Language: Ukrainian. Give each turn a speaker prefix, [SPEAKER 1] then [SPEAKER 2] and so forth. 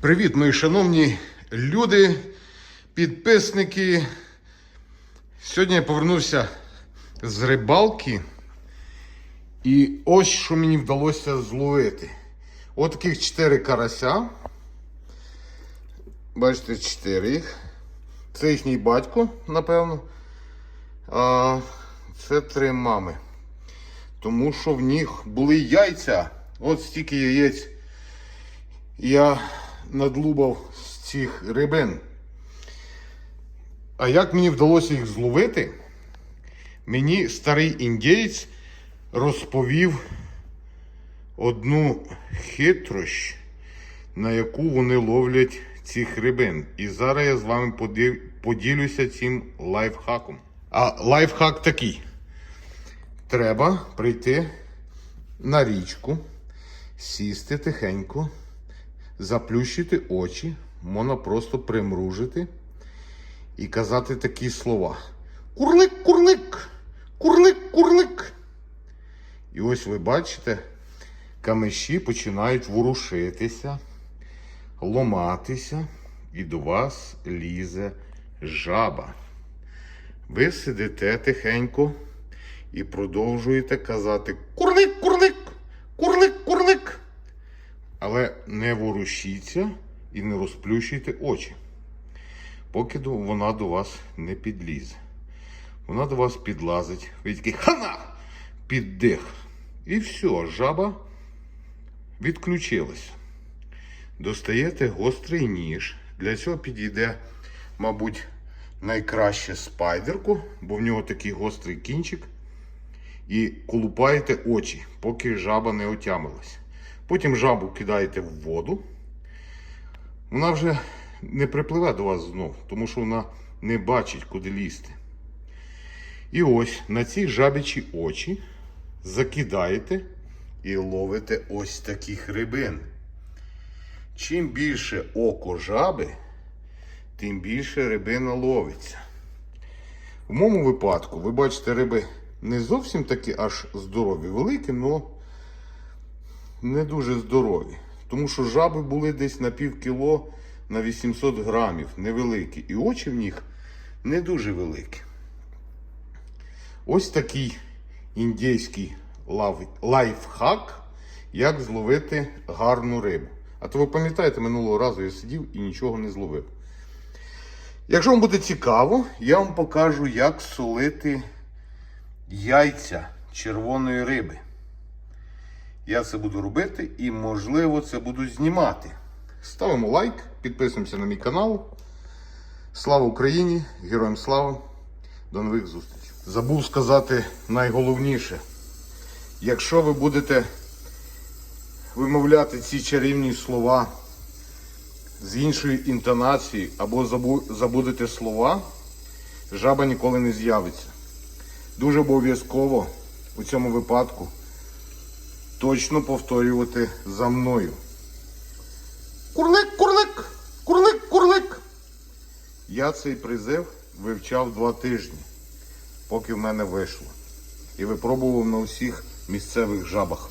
[SPEAKER 1] Привіт, мої шановні люди, підписники. Сьогодні я повернувся з рибалки. І ось що мені вдалося зловити. От таких 4 карася. Бачите, 4 їх. Це їхній батько, напевно. А це три мами. Тому що в них були яйця. От стільки яєць я надлубав з цих рибин. А як мені вдалося їх зловити? Мені старий індієць розповів одну хитрощ, на яку вони ловлять цих рибин. І зараз я з вами поді- поділюся цим лайфхаком. А лайфхак такий. Треба прийти на річку, сісти тихенько, заплющити очі, можна просто примружити і казати такі слова. Курлик, курлик, курлик, курлик. І ось ви бачите, камеші починають ворушитися, ломатися, і до вас лізе жаба. Ви сидите тихенько і продовжуєте казати Курлик, курлик. Але не ворушіться і не розплющуйте очі, поки вона до вас не підлізе. Вона до вас підлазить, ви такі хана! Піддих. І все, жаба відключилась. Достаєте гострий ніж. Для цього підійде, мабуть, найкраще спайдерку, бо в нього такий гострий кінчик. І колупаєте очі, поки жаба не отямилась. Потім жабу кидаєте в воду. Вона вже не припливе до вас знов, тому що вона не бачить, куди лізти. І ось на ці жабячі очі закидаєте і ловите ось таких рибин. Чим більше око жаби, тим більше рибина ловиться. В моєму випадку, ви бачите, риби не зовсім такі аж здорові, великі, але не дуже здорові. Тому що жаби були десь на пів кіло на 800 грамів, невеликі. І очі в них не дуже великі. Ось такий індійський лайфхак, як зловити гарну рибу. А то ви пам'ятаєте, минулого разу я сидів і нічого не зловив. Якщо вам буде цікаво, я вам покажу, як солити яйця червоної риби. Я це буду робити і, можливо, це буду знімати. Ставимо лайк, підписуємося на мій канал. Слава Україні! Героям слава! До нових зустрічей. Забув сказати найголовніше. Якщо ви будете вимовляти ці чарівні слова з іншою інтонацією або забудете слова, жаба ніколи не з'явиться. Дуже обов'язково у цьому випадку точно повторювати за мною. Курлик, курлик, курлик, курлик. Я цей призив вивчав два тижні, поки в мене вийшло. І випробував на усіх місцевих жабах.